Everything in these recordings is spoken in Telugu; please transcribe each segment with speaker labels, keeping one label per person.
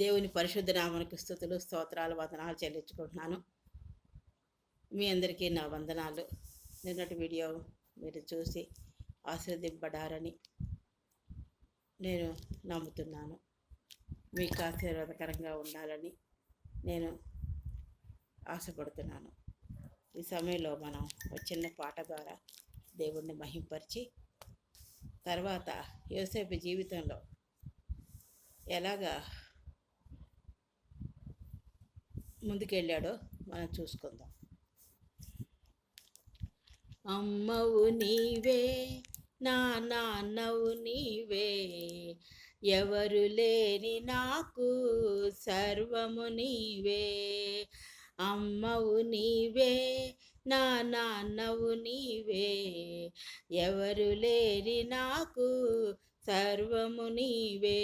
Speaker 1: దేవుని పరిశుద్ధ నామనికి స్థుతులు స్తోత్రాలు వందనాలు చెల్లించుకుంటున్నాను. మీ అందరికీ నా వందనాలు. నిన్నటి వీడియో మీరు చూసి ఆశీర్వదింపడారని నేను నమ్ముతున్నాను. మీకు ఆశీర్వాదకరంగా ఉండాలని నేను ఆశపడుతున్నాను. ఈ సమయంలో మనం ఒక చిన్న పాట ద్వారా దేవుణ్ణి మహింపరిచి తర్వాత యోసేపు జీవితంలో ఎలాగా ముందుకెళ్ళాడో మనం చూసుకుందాం. అమ్మవు నీవే నా నాన్నవు నీవే ఎవరు లేని నాకు సర్వము నీవే. అమ్మవు నీవే నా నాన్నవు నీవే ఎవరు లేని నాకు సర్వము నీవే.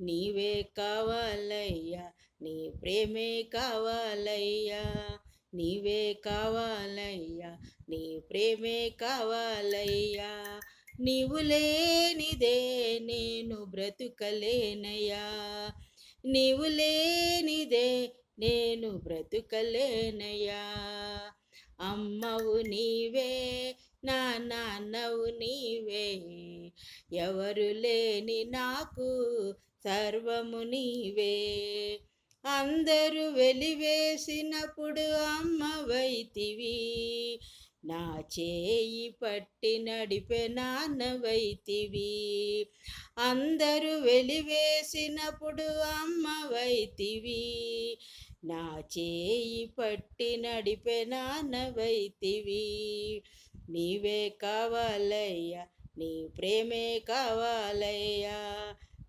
Speaker 1: నీవే కావాలయ్యా నీ ప్రేమే కావాలయ్యా నీవే కావాలయ్యా నీ ప్రేమే కావాలయ్యా. నీవు లేనిదే నేను బ్రతుకలేనయ్యా. నీవు లేనిదే నేను బ్రతుకలేనయ్యా. అమ్మవు నీవే నా నాన్నవు నీవే. ఎవరు లేని నాకు సర్వము నీవే. అందరూ వెలివేసినప్పుడు అమ్మవైతివి నా చేయి పట్టి నడిపే నాన్నవైతివి అందరూ వెలివేసినప్పుడు అమ్మవైతివి నా చేయి పట్టి నడిపే నాన్నవైతివి నీవే కావాలయ్యా నీ ప్రేమే కావాలయ్యా.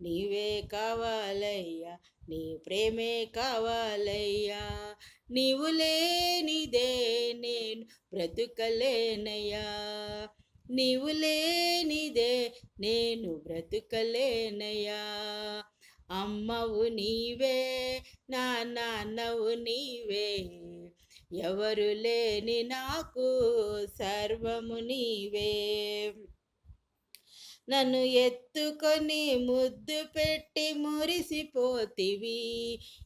Speaker 1: నీవే కావాలయ్యా నీ ప్రేమే కావాలయ్యా. నీవు లేనిదే నేను బ్రతుకలేనయ్యా. నీవు లేనిదే నేను బ్రతుకలేనయ్యా. అమ్మవు నీవే నా నాన్నవు నీవే. ఎవరు లేని నాకు సర్వము నీవే. నన్ను ఎత్తుకొని ముద్దు పెట్టి మురిసిపోతివి.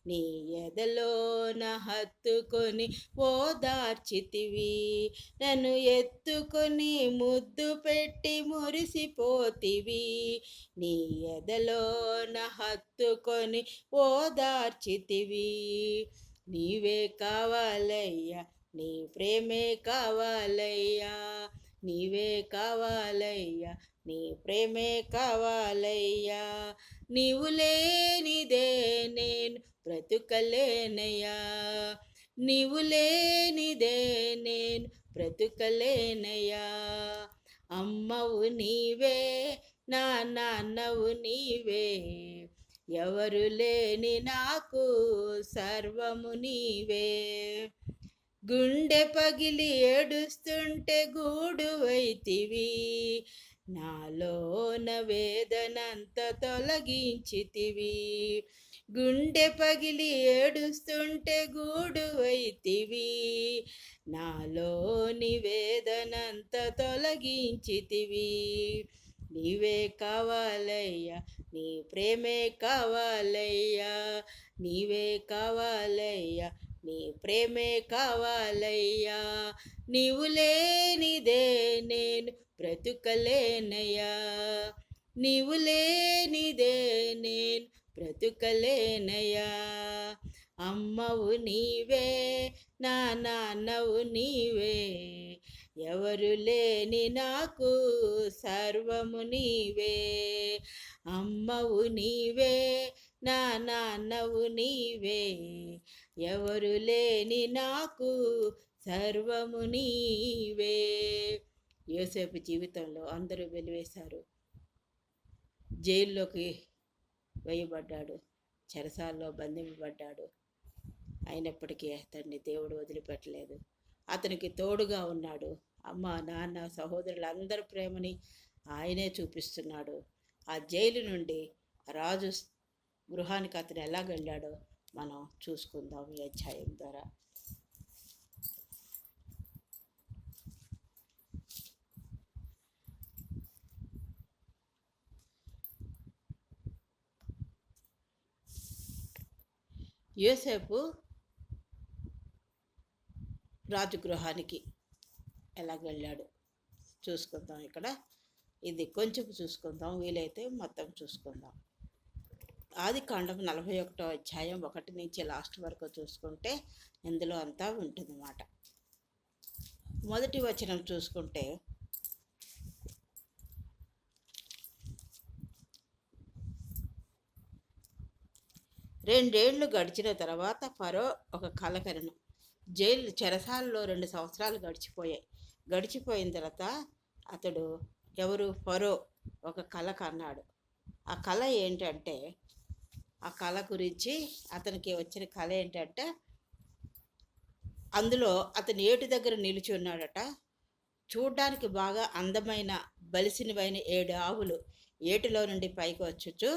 Speaker 1: నీ ఎదలోన హత్తుకొని ఓదార్చితివి నన్ను ఎత్తుకొని ముద్దు పెట్టి మురిసిపోతివి. నీ ఎదలోన హత్తుకొని ఓదార్చితివి నీవే కావాలయ్యా నీ ప్రేమే కావాలయ్యా నీవే కావాలయ్యా నీ ప్రేమే కావాలయ్యా. నీవు లేనిదే నేను బ్రతుకలేనయ్యా. నీవు లేనిదే నేను బ్రతుకలేనయ్యా. అమ్మవు నీవే నా నాన్నవు నీవే. ఎవరు లేని నాకు సర్వము నీవే. గుండె పగిలి ఏడుస్తుంటే గూడు వైతివి. నాలోన వేదనంత తొలగించితివి. గుండె పగిలి ఏడుస్తుంటే గూడు అయితివి. నాలోని వేదనంత తొలగించితివి. నీవే కావాలయ్యా నీ ప్రేమే కావాలయ్యా. నీవే కావాలయ్యా నీ ప్రేమే కావాలయ్యా. నీవు లేనిదే నేను బ్రతుకలేనయ్యా. నీవు లేనిదే నేను బ్రతుకలేనయ్యా. అమ్మవు నీవే నా నాన్నవు నీవే. ఎవరు లేని నాకు సర్వము నీవే. అమ్మవు నీవే నా నాన్నవు నీవే. ఎవరు లేని నాకు సర్వము నీవే. యోసేపు జీవితంలో అందరూ వెలివేశారు. జైల్లోకి వేయబడ్డాడు. చెరసాల్లో బంధింపబడ్డాడు. అయినప్పటికీ అతన్ని దేవుడు వదిలిపెట్టలేదు. అతనికి తోడుగా ఉన్నాడు. అమ్మ నాన్న సహోదరులందరి ప్రేమని ఆయనే చూపిస్తున్నాడు. ఆ జైలు నుండి రాజు గృహానికి అతను ఎలా వెళ్ళాడో మనం చూసుకుందాం ఈ అధ్యాయం ద్వారా. యోసేపు రాజగృహానికి ఎలా వెళ్ళాడు? చూసుకుందాం ఇక్కడ. ఇది కొంచెం చూసుకుందాం. వీలైతే మొత్తం చూసుకుందాం. ఆది కాండం నలభై ఒకటో అధ్యాయం ఒకటి నుంచి లాస్ట్ వరకు చూసుకుంటే ఇందులో అంతా ఉంటుందన్నమాట. మొదటి వచనం చూసుకుంటే రెండేళ్ళు గడిచిన తర్వాత ఫరో ఒక కలకరణం. జైలు చెరసాలలో రెండు సంవత్సరాలు గడిచిపోయాయి. గడిచిపోయిన తర్వాత అతడు ఎవరు? ఫరో ఒక కళ కన్నాడు. ఆ కళ ఏంటంటే ఆ కళ గురించి అతనికి వచ్చిన కళ ఏంటంటే అందులో అతను ఏటి దగ్గర నిలిచి ఉన్నాడట చూడ్డానికి బాగా అందమైన బలిసినవైన ఏడు ఆవులు ఏటిలో నుండి పైకి వచ్చుచు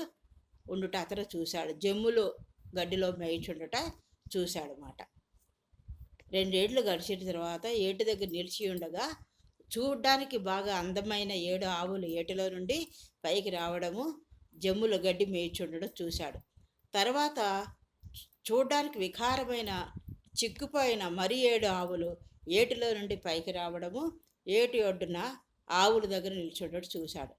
Speaker 1: ఉండుట అతను చూశాడు. జమ్ములు గడ్డిలో మేయిచుండుట చూశాడు మాట రెండేళ్ళు గడిచిన తర్వాత ఏటి దగ్గర నిలిచి ఉండగా చూడ్డానికి బాగా అందమైన ఏడు ఆవులు ఏటిలో నుండి పైకి రావడము జమ్ముల గడ్డి మేయిచుండడం చూశాడు. తర్వాత చూడ్డానికి వికారమైన చిక్కుపోయిన మరి ఏడు ఆవులు ఏటిలో నుండి పైకి రావడము ఏటి ఒడ్డున ఆవుల దగ్గర నిల్చుండడం చూశాడు.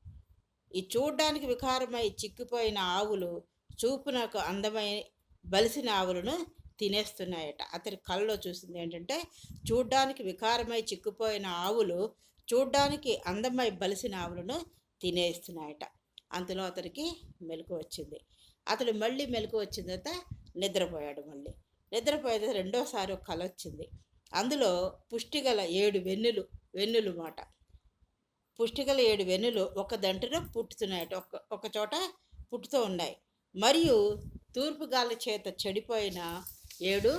Speaker 1: ఈ చూడ్డానికి వికారమై చిక్కిపోయిన ఆవులు చూపునకు అందమై బలిసిన ఆవులను తినేస్తున్నాయట. అతని కళ్ళలో చూసింది ఏంటంటే చూడ్డానికి వికారమై చిక్కుపోయిన ఆవులు చూడ్డానికి అందమై బలిసిన ఆవులను తినేస్తున్నాయట. అంతలో అతనికి మెలకు వచ్చింది. అతడు మళ్ళీ మెలకు వచ్చిన తర్వాత నిద్రపోయాడు మళ్ళీ. నిద్రపోయేది రెండోసారి ఒక కళ వచ్చింది అందులో పుష్టిగల ఏడు వెన్నులు వెన్నులు మాట. పుష్టిగల ఏడు వెన్నులు ఒక దంటన పుట్టుతున్నాయట. ఒక ఒక చోట పుట్టుతూ ఉన్నాయి. మరియు తూర్పు గాలి చేత చెడిపోయిన ఏడు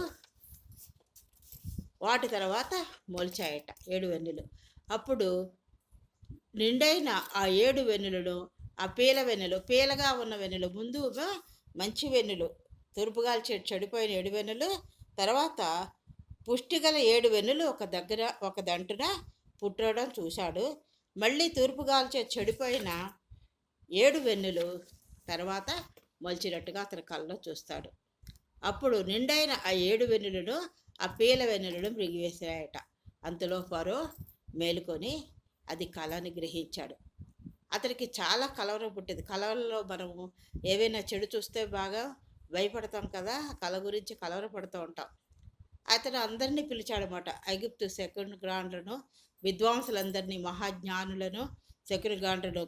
Speaker 1: వాటి తర్వాత మొలిచాయట ఏడు వెన్నులు. అప్పుడు నిండైన ఆ ఏడు వెన్నులను ఆ పీల వెన్నులు పీలగా ఉన్న వెన్నులు ముందుగా మంచి వెన్నులు తూర్పుగాలి చె చెడిపోయిన ఏడు వెన్నులు తర్వాత పుష్టిగల ఏడు వెన్నులు ఒక దగ్గర ఒక దంటున పుట్టడం చూశాడు. మళ్ళీ తూర్పుగాల్చే చెడిపోయిన ఏడు వెన్నులు తర్వాత మొలిచినట్టుగా అతని కళ్ళలో చూస్తాడు. అప్పుడు నిండైన ఆ ఏడు వెన్నులను ఆ పీల వెన్నులను మృగివేసాయట అంతలో ఫరో మేలుకొని అది కళని గ్రహించాడు. అతనికి చాలా కలవరం పుట్టింది. కలవరలో మనము ఏవైనా చెడు చూస్తే బాగా భయపడతాం కదా కళ గురించి కలవరపడుతూ ఉంటాం. అతను అందరినీ పిలిచాడనమాట ఐగుప్తు సెకండ్ గ్రాండ్లను విద్వాంసులందరినీ మహాజ్ఞానులను సెకండ్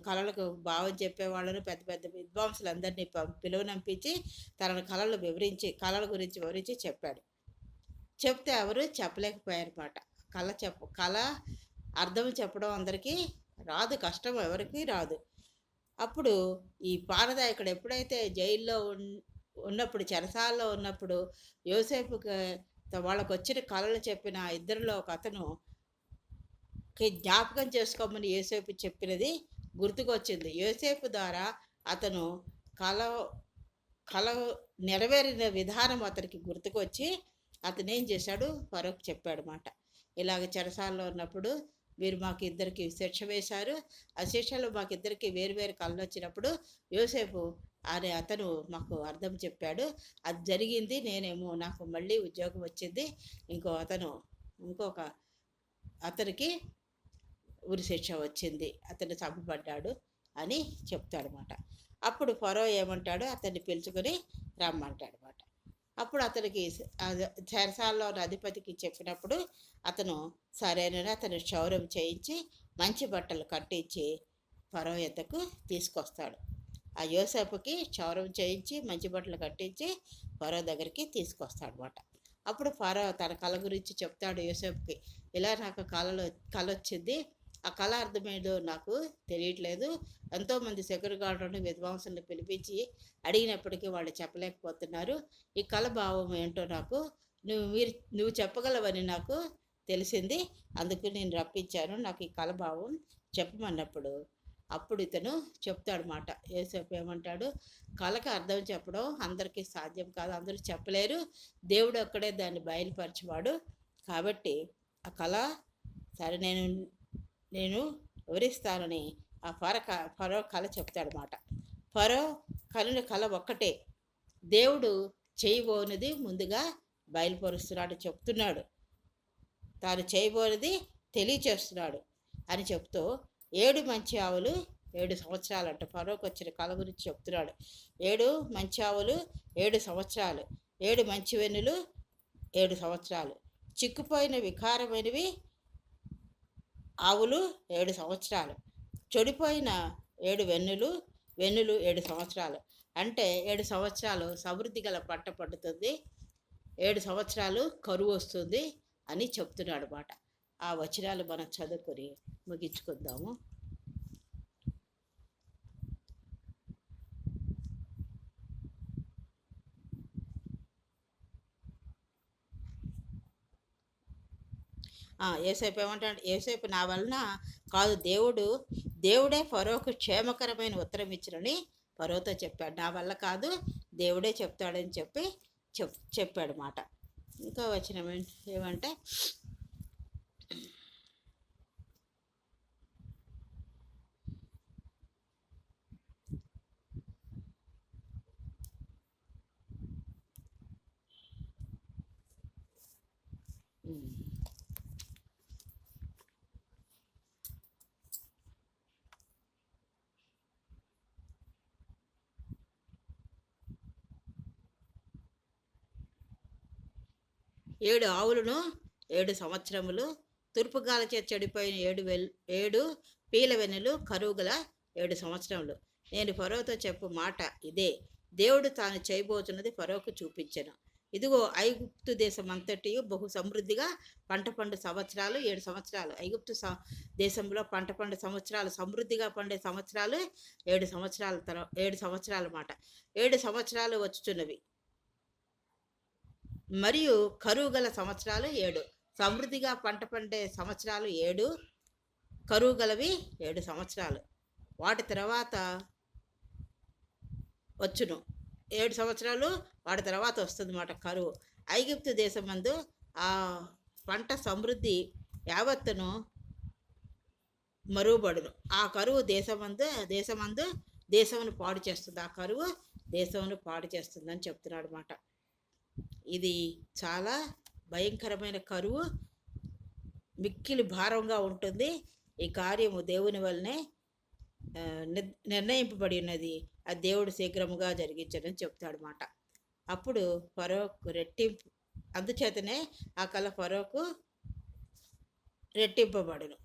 Speaker 1: కళలకు భావం చెప్పేవాళ్ళను పెద్ద పెద్ద విద్వాంసులందరినీ పిలువనంపించి తన కళలు వివరించి కళల గురించి వివరించి చెప్పాడు. చెప్తే ఎవరు చెప్పలేకపోయారన్నమాట కళ చెప్ప కళ అర్థం చెప్పడం అందరికీ రాదు కష్టం ఎవరికి రాదు. అప్పుడు ఈ పారదాయకుడు ఎప్పుడైతే జైల్లో ఉన్నప్పుడు చెరసాల్లో ఉన్నప్పుడు యోసేపు వాళ్ళకు వచ్చిన కళలు చెప్పిన ఇద్దరిలో ఒక అతను జ్ఞాపకం చేసుకోమని యోసేపు చెప్పినది గుర్తుకొచ్చింది. యోసేపు ద్వారా అతను కళ కళ నెరవేరిన విధానం అతనికి గుర్తుకొచ్చి అతను ఏం చేశాడు? ఫరూక్ చెప్పాడు మాట ఇలాగ చెరసాల్లో ఉన్నప్పుడు వీరు మాకు ఇద్దరికి శిక్ష వేశారు. ఆ శిక్షలో మాకు ఇద్దరికి వేరు వేరు కళ్ళు వచ్చినప్పుడు యోసేపు అనే అతను మాకు అర్థం చెప్పాడు. అది జరిగింది నేనేమో నాకు మళ్ళీ ఉద్యోగం వచ్చింది. ఇంకో అతను ఇంకొక అతనికి ఉరిశిక్ష వచ్చింది అతను చంపబడ్డాడు అని చెప్తాడనమాట అప్పుడు ఫరో ఏమంటాడు? అతన్ని పిలుచుకొని రమ్మంటాడనమాట అప్పుడు అతనికి చెరసాల్లో అధిపతికి చెప్పినప్పుడు అతను సరేనని అతను క్షౌరం చేయించి మంచి బట్టలు కట్టించి ఫరో ఎద్దకు తీసుకొస్తాడు. ఆ యోసేపుకి క్షౌరం చేయించి మంచి బట్టలు కట్టించి ఫరో దగ్గరికి తీసుకొస్తాడు అనమాట అప్పుడు ఫరో తన కళ గురించి చెప్తాడు యోసేపుకి. ఇలా నాకు కళలో కళ వచ్చింది ఆ కళ అర్థమేదో నాకు తెలియట్లేదు. ఎంతోమంది సెక్యూరిగాడులను విద్వాంసులను పిలిపించి అడిగినప్పటికీ వాళ్ళు చెప్పలేకపోతున్నారు. ఈ కళ భావం ఏంటో నాకు నువ్వు మీరు నువ్వు చెప్పగలవని నాకు తెలిసింది. అందుకు నేను రప్పించాను. నాకు ఈ కళ భావం చెప్పమన్నప్పుడు అప్పుడు ఇతను చెప్తాడు మాట. ఏసేపు ఏమంటాడు? కళకి అర్థం చెప్పడం అందరికీ సాధ్యం కాదు. అందరూ చెప్పలేరు. దేవుడు ఒక్కడే దాన్ని బయలుపరచేవాడు. కాబట్టి ఆ కళ సరే నేను నేను వివరిస్తానని ఆ ఫర ఫరో కళ చెప్తాడనమాట ఫరో కళని కళ ఒక్కటే. దేవుడు చేయబోనిది ముందుగా బయలుపరుస్తున్నాడు చెప్తున్నాడు. తాను చేయబోనిది తెలియచేస్తున్నాడు అని చెప్తూ ఏడు మంచి ఆవులు ఏడు సంవత్సరాలు అంట ఫరోకి వచ్చిన కళ గురించి చెప్తున్నాడు. ఏడు మంచి ఆవులు ఏడు సంవత్సరాలు. ఏడు మంచి వెన్నులు ఏడు సంవత్సరాలు. చిక్కుపోయిన వికారమైనవి ఆవులు ఏడు సంవత్సరాలు చెడిపోయిన ఏడు వెన్నులు వెన్నులు ఏడు సంవత్సరాలు. అంటే ఏడు సంవత్సరాలు సమృద్ధి గల పంట పడుతుంది ఏడు సంవత్సరాలు కరువు వస్తుంది అని చెప్తున్నాడు మాట ఆ వచనాలు మనం చదువుకొని ముగించుకుందాము. ఏసేపు ఏమంటాడు? ఏసేపు నా వలన కాదు దేవుడు దేవుడే ఫరోకు క్షేమకరమైన ఉత్తరం ఇచ్చినని ఫరోతో చెప్పాడు. నా వల్ల కాదు దేవుడే చెప్తాడని చెప్పి చెప్ చెప్పాడు మాట. ఇంకా వచ్చిన ఏమంటే ఏడు ఆవులను ఏడు సంవత్సరములు తూర్పుగాల చే చెడిపోయిన ఏడు వెల్ ఏడు పీల కరువు కరువుగల ఏడు సంవత్సరములు. నేను ఫరోతో చెప్పు మాట ఇదే. దేవుడు తాను చేయబోతున్నది ఫరోకు చూపించను. ఇదిగో ఐగుప్తు దేశం అంతటి బహు సమృద్ధిగా పంట పండు సంవత్సరాలు ఏడు సంవత్సరాలు. ఐగుప్తు దేశంలో పంట పండు సంవత్సరాలు సమృద్ధిగా పండే సంవత్సరాలు ఏడు సంవత్సరాల తర ఏడు సంవత్సరాల మాట. ఏడు సంవత్సరాలు వచ్చుచున్నవి. మరియు కరువు గల సంవత్సరాలు ఏడు. సమృద్ధిగా పంట పండే సంవత్సరాలు ఏడు కరువు గలవి ఏడు సంవత్సరాలు. వాటి తర్వాత వచ్చును. ఏడు సంవత్సరాలు వాటి తర్వాత వస్తుందన్నమాట కరువు. ఐగిప్తు దేశం మందు ఆ పంట సమృద్ధి యావత్తును మరుగుబడును ఆ కరువు దేశమందు దేశమందు దేశమును పాడు చేస్తుంది. ఆ కరువు దేశమును పాడు చేస్తుందని చెప్తున్నాడు అనమాట ఇది చాలా భయంకరమైన కరువు మిక్కిలి భారంగా ఉంటుంది. ఈ కార్యము దేవుని వల్లనే నిర్ణయింపబడి ఉన్నది. ఆ దేవుడు శీఘ్రముగా జరిగించడని చెప్తాడనమాట అప్పుడు ఫరోకు రెట్టింపు అందుచేతనే ఆ కళ ఫరోకు రెట్టింపబడును.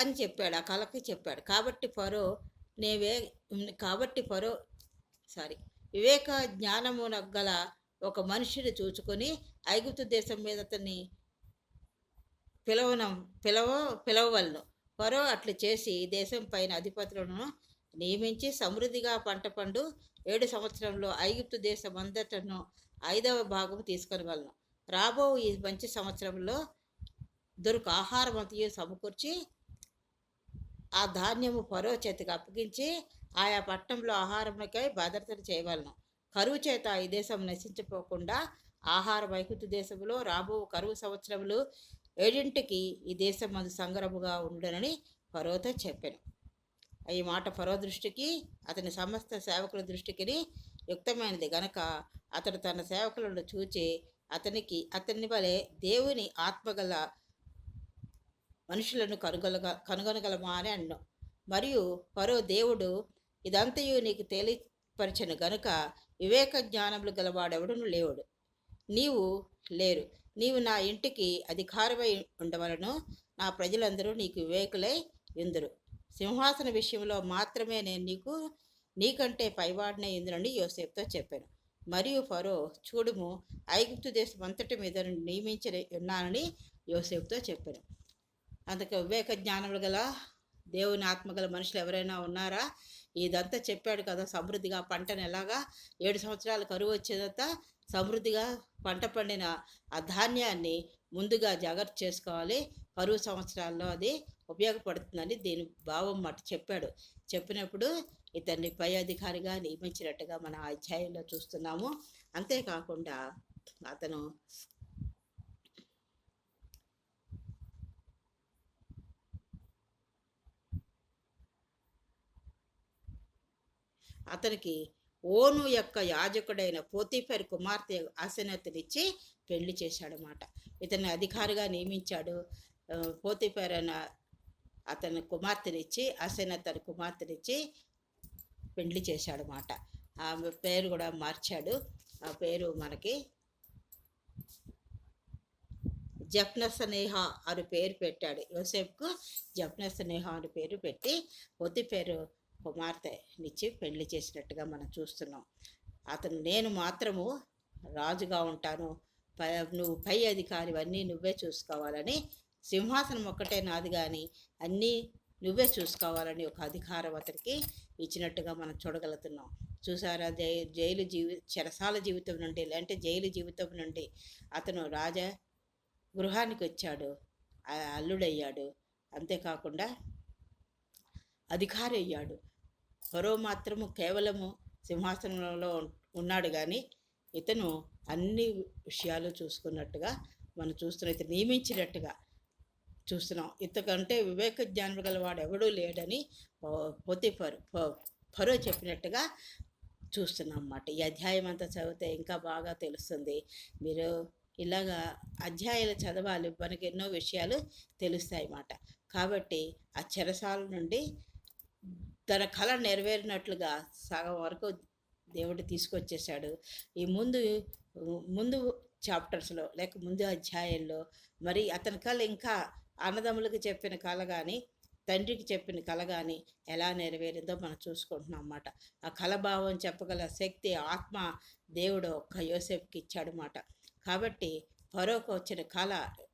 Speaker 1: అని చెప్పాడు ఆ కళకి చెప్పాడు. కాబట్టి పరో నేవే కాబట్టి పరో సారీ వివేక జ్ఞానమున గల ఒక మనిషిని చూచుకొని ఐగుప్తు దేశం మీద అతన్ని పిలవనం పిలవ పిలవవలను. పరో అట్లు చేసి దేశం పైన అధిపతులను నియమించి సమృద్ధిగా పంట పండు ఏడు సంవత్సరంలో ఐగుప్తు దేశం అంతటను ఐదవ భాగం తీసుకొని వలను రాబో ఈ మంచి సంవత్సరంలో దొరుకు ఆహారం అంతయు సమకూర్చి ఆ ధాన్యము ఫరో చేతికి అప్పగించి ఆయా పట్టణంలో ఆహారంకై భద్రతను చేయవలను. కరువు చేత ఈ దేశం నశించిపోకుండా ఆహార వైకుతు దేశంలో రాబో కరువు సంవత్సరములు ఏడింటికి ఈ దేశం మందు సంగరముగా ఉండనని ఫరోతో చెప్పాను. ఈ మాట ఫరో దృష్టికి అతని సమస్త సేవకుల దృష్టికి యుక్తమైనది గనక అతడు తన సేవకులను చూచి అతనికి అతని వలె దేవుని ఆత్మగల మనుషులను కనుగొనగ కనుగొనగలమా అని అన్నాం. మరియు ఫరో దేవుడు ఇదంతయు నీకు తేలిపరచను గనుక వివేక జ్ఞానములు గలవాడెవడును లేవుడు. నీవు లేరు. నీవు నా ఇంటికి అధికారమై ఉండవలను. నా ప్రజలందరూ నీకు వివేకులై ఇందురు సింహాసన విషయంలో మాత్రమే నేను నీకు నీకంటే పైవాడినే ఇందునని యోసేపుతో చెప్పాను. మరియు ఫరో చూడుము ఐగుప్తు దేశం అంతటి మీద నియమించి ఉన్నానని యోసేపుతో చెప్పాను. అందుకే వివేక జ్ఞానములు గల దేవుని ఆత్మగల మనుషులు ఎవరైనా ఉన్నారా? ఇదంతా చెప్పాడు కదా సమృద్ధిగా పంటను ఎలాగా? ఏడు సంవత్సరాలు కరువు వచ్చేదంతా సమృద్ధిగా పంట పండిన ఆ ధాన్యాన్ని ముందుగా జాగ్రత్త చేసుకోవాలి. కరువు సంవత్సరాల్లో అది ఉపయోగపడుతుందని దీని భావం మాట చెప్పాడు. చెప్పినప్పుడు ఇతన్ని పై అధికారిగా నియమించినట్టుగా మన అధ్యాయంలో చూస్తున్నాము. అంతేకాకుండా అతను అతనికి ఓను యొక్క యాజకుడైన పోతిఫర్ కుమార్తె ఆసనతనిచ్చి పెళ్ళి చేశాడనమాట ఇతన్ని అధికారిగా నియమించాడు. పోతిఫర్ అన్న అతని కుమార్తెనిచ్చి అసెన కుమార్తెనిచ్చి పెళ్ళి చేశాడనమాట ఆమె పేరు కూడా మార్చాడు. ఆ పేరు మనకి జప్న స్నేహ అని పేరు పెట్టాడు. యోసేఫ్కు జప్న స్నేహ అని పేరు పెట్టి పొత్తి పేరు కుమార్తెనిచ్చి పెళ్ళి చేసినట్టుగా మనం చూస్తున్నాం. అతను నేను మాత్రము రాజుగా ఉంటాను. పై నువ్వు పై అధికారి అన్నీ నువ్వే చూసుకోవాలని సింహాసనం ఒక్కటే నాది కానీ అన్నీ నువ్వే చూసుకోవాలని ఒక అధికారం అతనికి ఇచ్చినట్టుగా మనం చూడగలుగుతున్నాం. చూసారా? జై జైలు జీవి చెరసాల జీవితం నుండి లేదంటే జైలు జీవితం నుండి అతను రాజా గృహానికి వచ్చాడు. అల్లుడయ్యాడు. అంతేకాకుండా అధికారి అయ్యాడు ఫరో మాత్రము కేవలము సింహాసనంలో ఉన్నాడు కానీ ఇతను అన్ని విషయాలు చూసుకున్నట్టుగా మనం చూస్తున్న ఇతను నియమించినట్టుగా చూస్తున్నాం. ఇంతకంటే వివేక జ్ఞానం గలవాడు ఎవడూ లేడని పోతే ఫరో చెప్పినట్టుగా చూస్తున్నాం అన్నమాట ఈ అధ్యాయం అంతా చదివితే ఇంకా బాగా తెలుస్తుంది. మీరు ఇలాగా అధ్యాయాలు చదవాలి మనకి ఎన్నో విషయాలు తెలుస్తాయి అన్నమాట కాబట్టి ఆ చెరసాల నుండి తన కళ నెరవేరినట్లుగా సగం వరకు దేవుడు తీసుకొచ్చేసాడు ఈ ముందు ముందు చాప్టర్స్లో లేక ముందు అధ్యాయంలో మరి అతని కళ ఇంకా అన్నదమ్ములకు చెప్పిన కళ కానీ తండ్రికి చెప్పిన కళ కానీ ఎలా నెరవేరిందో మనం చూసుకుంటున్నాం అన్నమాట. ఆ కళభావం చెప్పగల శక్తి ఆత్మ దేవుడు ఒక్క యోసేపుకి అన్నమాట. కాబట్టి ఫరోకు వచ్చిన కాల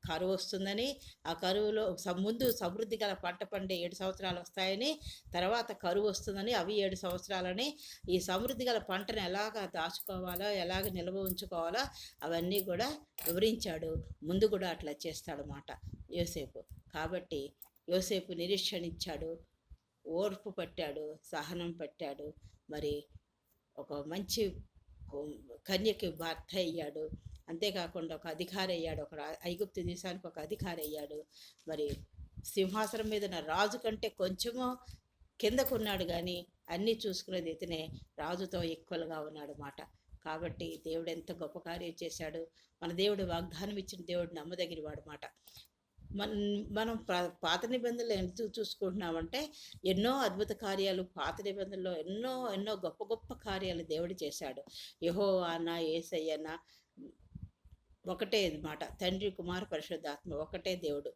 Speaker 1: కరువు వస్తుందని ఆ కరువులో ముందు సమృద్ధి గల పంట పండే ఏడు సంవత్సరాలు వస్తాయని తర్వాత కరువు వస్తుందని అవి ఏడు సంవత్సరాలని ఈ సమృద్ధి గల పంటను ఎలాగ దాచుకోవాలో ఎలాగ నిల్వ ఉంచుకోవాలో అవన్నీ కూడా వివరించాడు. ముందు కూడా అట్లా చేస్తాడనమాట యోసేపు. కాబట్టి యోసేపు నిరీక్షణించాడు ఓర్పు పట్టాడు సహనం పట్టాడు మరి ఒక మంచి కన్యకి భర్త అయ్యాడు. అంతేకాకుండా ఒక అధికారి అయ్యాడు ఒక ఐగుప్తు దేశానికి ఒక అధికారి అయ్యాడు మరి సింహాసనం మీద ఉన్న రాజు కంటే కొంచెము కిందకున్నాడు కానీ అన్నీ చూసుకునేది ఇతనే రాజుతో ఈక్వల్గా ఉన్నాడు మాట. కాబట్టి దేవుడు ఎంత గొప్ప కార్యం చేశాడు. మన దేవుడు వాగ్దానం ఇచ్చిన దేవుడు నమ్మదగిన వాడు మాట. మన మనం పాత నిబంధనలు ఎందుకు చూసుకుంటున్నామంటే ఎన్నో అద్భుత కార్యాలు పాత నిబంధనలో ఎన్నో ఎన్నో గొప్ప గొప్ప కార్యాలు దేవుడు చేశాడు. యహో అన్న ఏసయ్యన్న ఒకటే మాట. తండ్రి కుమార పరిశుద్ధాత్మ ఒకటే దేవుడు.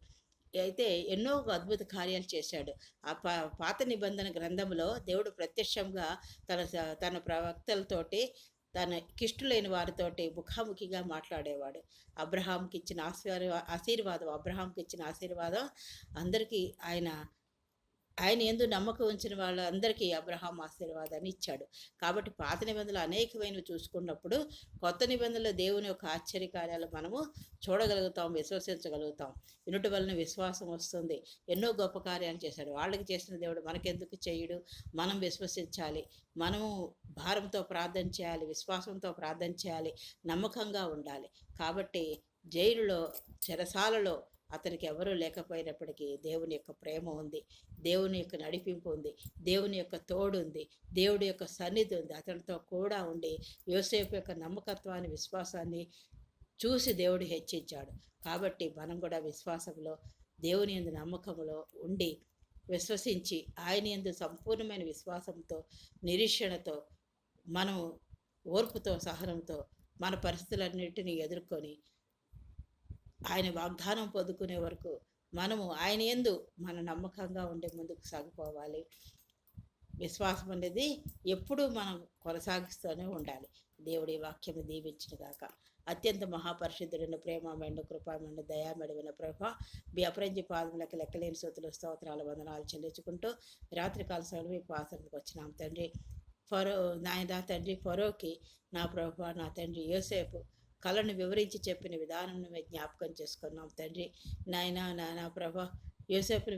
Speaker 1: అయితే ఎన్నో అద్భుత కార్యాలు చేశాడు. ఆ పా పాత నిబంధన గ్రంథంలో దేవుడు ప్రత్యక్షంగా తన స- తన ప్రవక్తలతోటి తన కిష్టులైన వారితోటి ముఖాముఖిగా మాట్లాడేవాడు. అబ్రహాంకి ఇచ్చిన ఆశీర్వా ఆశీర్వాదం అబ్రహాంకి ఇచ్చిన ఆశీర్వాదం అందరికీ ఆయన ఆయన ఎందు నమ్మకం ఉంచిన వాళ్ళందరికీ అబ్రహాం ఆశీర్వాదాన్ని ఇచ్చాడు. కాబట్టి పాత నిబంధనలు అనేకమైనవి చూసుకున్నప్పుడు కొత్త నిబంధనలు దేవుని యొక్క ఆశ్చర్యకార్యాలు మనము చూడగలుగుతాం విశ్వసించగలుగుతాం. వినుటి వలన విశ్వాసం వస్తుంది. ఎన్నో గొప్ప కార్యాలు చేశాడు. వాళ్ళకి చేసిన దేవుడు మనకెందుకు చేయడు? మనం విశ్వసించాలి. మనము భారంతో ప్రార్థన చేయాలి విశ్వాసంతో ప్రార్థన చేయాలి నమ్మకంగా ఉండాలి. కాబట్టి జైలులో చెరసాలలో అతనికి ఎవరూ లేకపోయినప్పటికీ దేవుని యొక్క ప్రేమ ఉంది దేవుని యొక్క నడిపింపు ఉంది దేవుని యొక్క తోడు ఉంది దేవుడి యొక్క సన్నిధి ఉంది. అతనితో కూడా ఉండి యోసేపు యొక్క నమ్మకత్వాన్ని విశ్వాసాన్ని చూసి దేవుడు హెచ్చించాడు. కాబట్టి మనం కూడా విశ్వాసంలో దేవుని యందు నమ్మకంలో ఉండి విశ్వసించి ఆయన యందు సంపూర్ణమైన విశ్వాసంతో నిరీక్షణతో మనము ఓర్పుతో సహనంతో మన పరిస్థితులన్నింటినీ ఎదుర్కొని ఆయన వాగ్దానం పొందుకునే వరకు మనము ఆయన ఎందు మన నమ్మకంగా ఉండే ముందుకు సాగిపోవాలి. విశ్వాసం అనేది ఎప్పుడూ మనం కొనసాగిస్తూనే ఉండాలి. దేవుడి వాక్యము దీవించిన గాక. అత్యంత మహాపరిశుద్ధుడైన ప్రేమమైన దయా దయామెడమైన ప్రభ మీ అపరంజి పాదములకు లెక్కలేని సూతులు స్తోత్రాలు వందనాలు చెల్లించుకుంటూ రాత్రికాల సమయంలో మీకు ఆసరణకు వచ్చినాం తండ్రి. ఫరో నాయన తండ్రి ఫరోకి నా ప్రభ నా తండ్రి యోసేపు కళను వివరించి చెప్పిన విధానం మేము జ్ఞాపకం చేసుకున్నాం తండ్రి. నాయన నాయన నా ప్రభ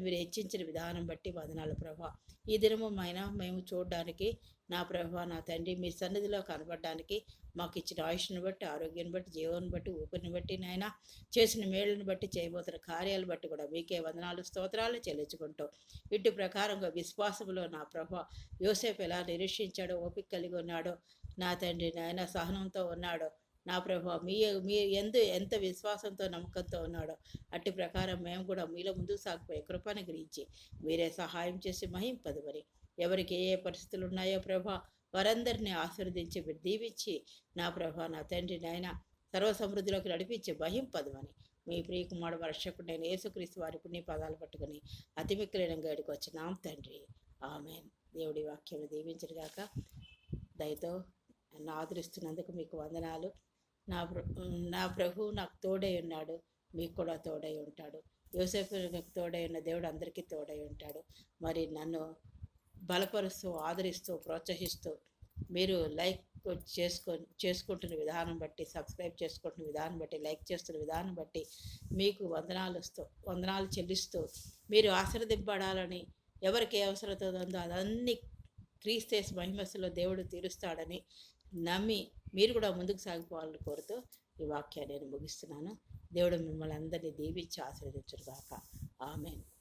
Speaker 1: మీరు హెచ్చించిన విధానం బట్టి వదనాలు ప్రభా. ఈ దినము మైన మేము చూడడానికి నా ప్రభా నా తండ్రి మీ సన్నిధిలో కనబడడానికి మాకు ఇచ్చిన ఆయుష్ను బట్టి ఆరోగ్యాన్ని బట్టి జీవాన్ని బట్టి ఊపిరిని బట్టి నాయన చేసిన మేళ్ళని బట్టి చేయబోతున్న కార్యాలు బట్టి కూడా మీకే వందనాలు స్తోత్రాలు చెల్లించుకుంటాం ఇటు ప్రకారంగా విశ్వాసంలో నా ప్రభా యోసేపు ఎలా నిరీక్షించాడో ఓపిక కలిగి ఉన్నాడో నా తండ్రి నాయన సహనంతో ఉన్నాడో నా ప్రభా మీ మీ ఎందు ఎంత విశ్వాసంతో నమ్మకంతో ఉన్నాడో అట్టి ప్రకారం మేము కూడా మీలో ముందుకు సాగిపోయే కృపను గురించి మీరే సహాయం చేసి మహింపదవరి ఎవరికి ఏ ఏ పరిస్థితులు ఉన్నాయో ప్రభా వారందరినీ ఆశీర్వదించి మీరు దీవించి నా ప్రభా నా తండ్రి నాయన సర్వ సమృద్ధిలోకి నడిపించి మహింపదవని మీ ప్రియకుమారు వర్షకుడు నేను యేసుక్రీస్తు వారి పుణ్య పదాలు పట్టుకుని అతి మిక్కులైన గడికి వచ్చినాం తండ్రి. ఆమెన్. దేవుడి వాక్యం దీవించడుగాక దయతో నన్ను ఆదరిస్తున్నందుకు మీకు వందనాలు. నా ప్ర- నా ప్రభు నాకు తోడై ఉన్నాడు. మీకు కూడా తోడై ఉంటాడు. యోసేపు నాకు తోడై ఉన్న దేవుడు అందరికీ తోడై ఉంటాడు. మరి నన్ను బలపరుస్తూ ఆదరిస్తూ ప్రోత్సహిస్తూ మీరు లైక్ చేసుకో చేసుకుంటున్న విధానం బట్టి సబ్స్క్రైబ్ చేసుకుంటున్న విధానం బట్టి లైక్ చేస్తున్న విధానం బట్టి మీకు వందనాలు వస్తూ వందనాలు చెల్లిస్తూ మీరు ఆశీర్వదింపడాలని ఎవరికి ఏ అవసరత ఉందో అదన్నీ క్రీస్తేస్ మహిమస్సులో దేవుడు తీరుస్తాడని నమ్మి మీరు కూడా ముందుకు సాగిపోవాలని కోరుతూ ఈ వాక్యాన్ని నేను ముగిస్తున్నాను. దేవుడు మిమ్మల్ని అందరినీ దీవించి ఆశీర్వదించుగాక ఆమెను.